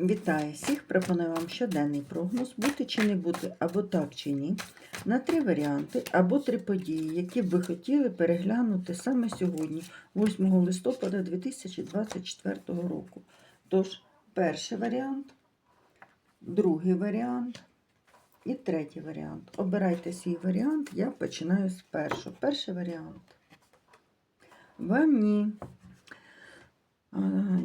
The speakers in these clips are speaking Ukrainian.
Вітаю всіх! Пропоную вам щоденний прогноз, бути чи не бути, або так чи ні, на три варіанти, або три події, які б ви хотіли переглянути саме сьогодні, 8 листопада 2024 року. Тож, перший варіант, другий варіант і третій варіант. Обирайте свій варіант, я починаю з першого. Перший варіант. Вам ні.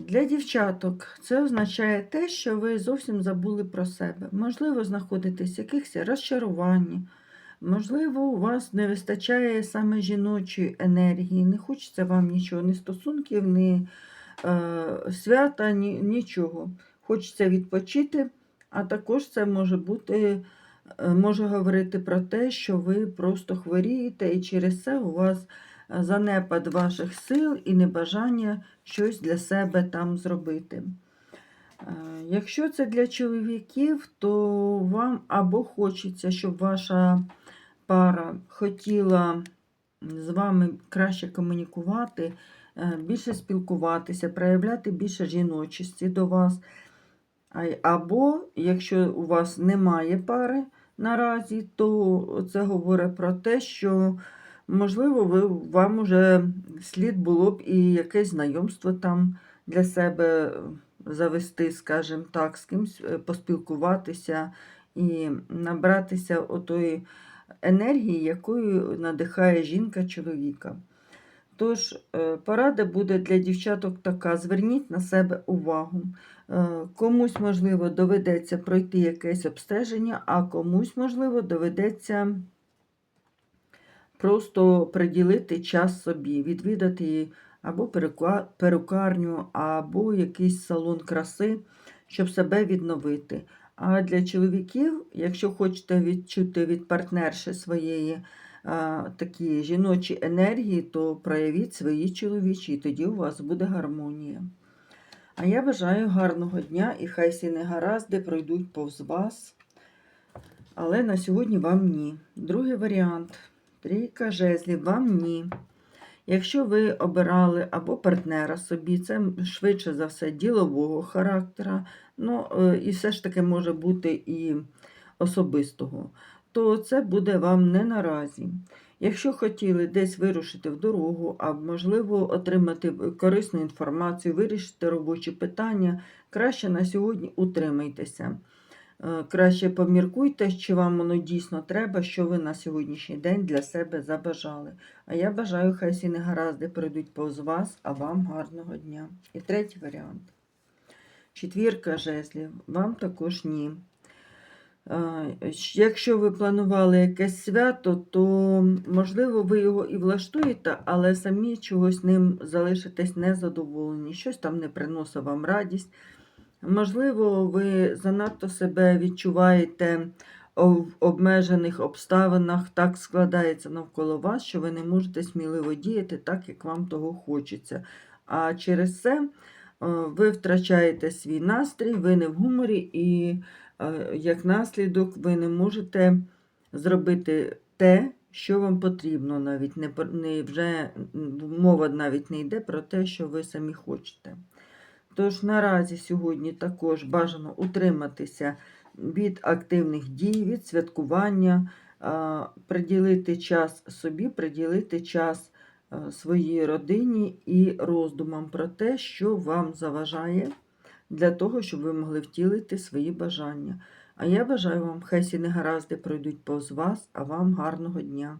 Для дівчаток це означає те, що ви зовсім забули про себе. Можливо, знаходитесь в якихось розчаруванні, можливо, у вас не вистачає саме жіночої енергії, не хочеться вам нічого, ні стосунків, ні е, свята, ні, нічого. Хочеться відпочити, а також це може бути, е, може говорити про те, що ви просто хворієте, і через це у вас занепад ваших сил і небажання щось для себе там зробити. Е, Якщо це для чоловіків, то вам або хочеться, щоб ваша пара хотіла з вами краще комунікувати, е, більше спілкуватися, проявляти більше жіночості до вас. Або, якщо у вас немає пари наразі, то це говорить про те, що Можливо, ви, вам уже слід було б і якесь знайомство там для себе завести, скажімо так, з кимось е, поспілкуватися і набратися отої енергії, якою надихає жінка чоловіка. Тож, е, порада буде для дівчаток така: зверніть на себе увагу. Е, Комусь, можливо, доведеться пройти якесь обстеження, а комусь, можливо, доведеться просто приділити час собі, відвідати або перукарню, або якийсь салон краси, щоб себе відновити. А для чоловіків, якщо хочете відчути від партнерші своєї а, такі жіночі енергії, то проявіть свої чоловічі, і тоді у вас буде гармонія. А я бажаю гарного дня і хай всі негаразди пройдуть повз вас. Але на сьогодні вам ні. Другий варіант. Трійка жезлів, вам ні. Якщо ви обирали або партнера собі, це швидше за все ділового характера, ну е, і все ж таки може бути і особистого, то це буде вам не наразі. Якщо хотіли десь вирушити в дорогу, а можливо отримати корисну інформацію, вирішити робочі питання, краще на сьогодні утримайтеся. Е, Краще поміркуйте, чи вам воно дійсно треба, що ви на сьогоднішній день для себе забажали. А я бажаю, хай всі негаразди пройдуть повз вас, а вам гарного дня. І третій варіант. Четвірка жезлів, вам також ні. Е, Якщо ви планували якесь свято, то можливо ви його і влаштуєте, але самі чогось ним залишитесь незадоволені. Щось там не приносить вам радість. Можливо, ви занадто себе відчуваєте в обмежених обставинах, так складається навколо вас, що ви не можете сміливо діяти так, як вам того хочеться. А через це е, ви втрачаєте свій настрій, ви не в гуморі, і е, як наслідок ви не можете зробити те, що вам потрібно, навіть не, не вже мова навіть не йде про те, що ви самі хочете. Тож наразі сьогодні також бажано утриматися від активних дій, від святкування, приділити час собі, приділити час своїй родині і роздумам про те, що вам заважає для того, щоб ви могли втілити свої бажання. А я бажаю вам, хай всі негаразди пройдуть повз вас, а вам гарного дня.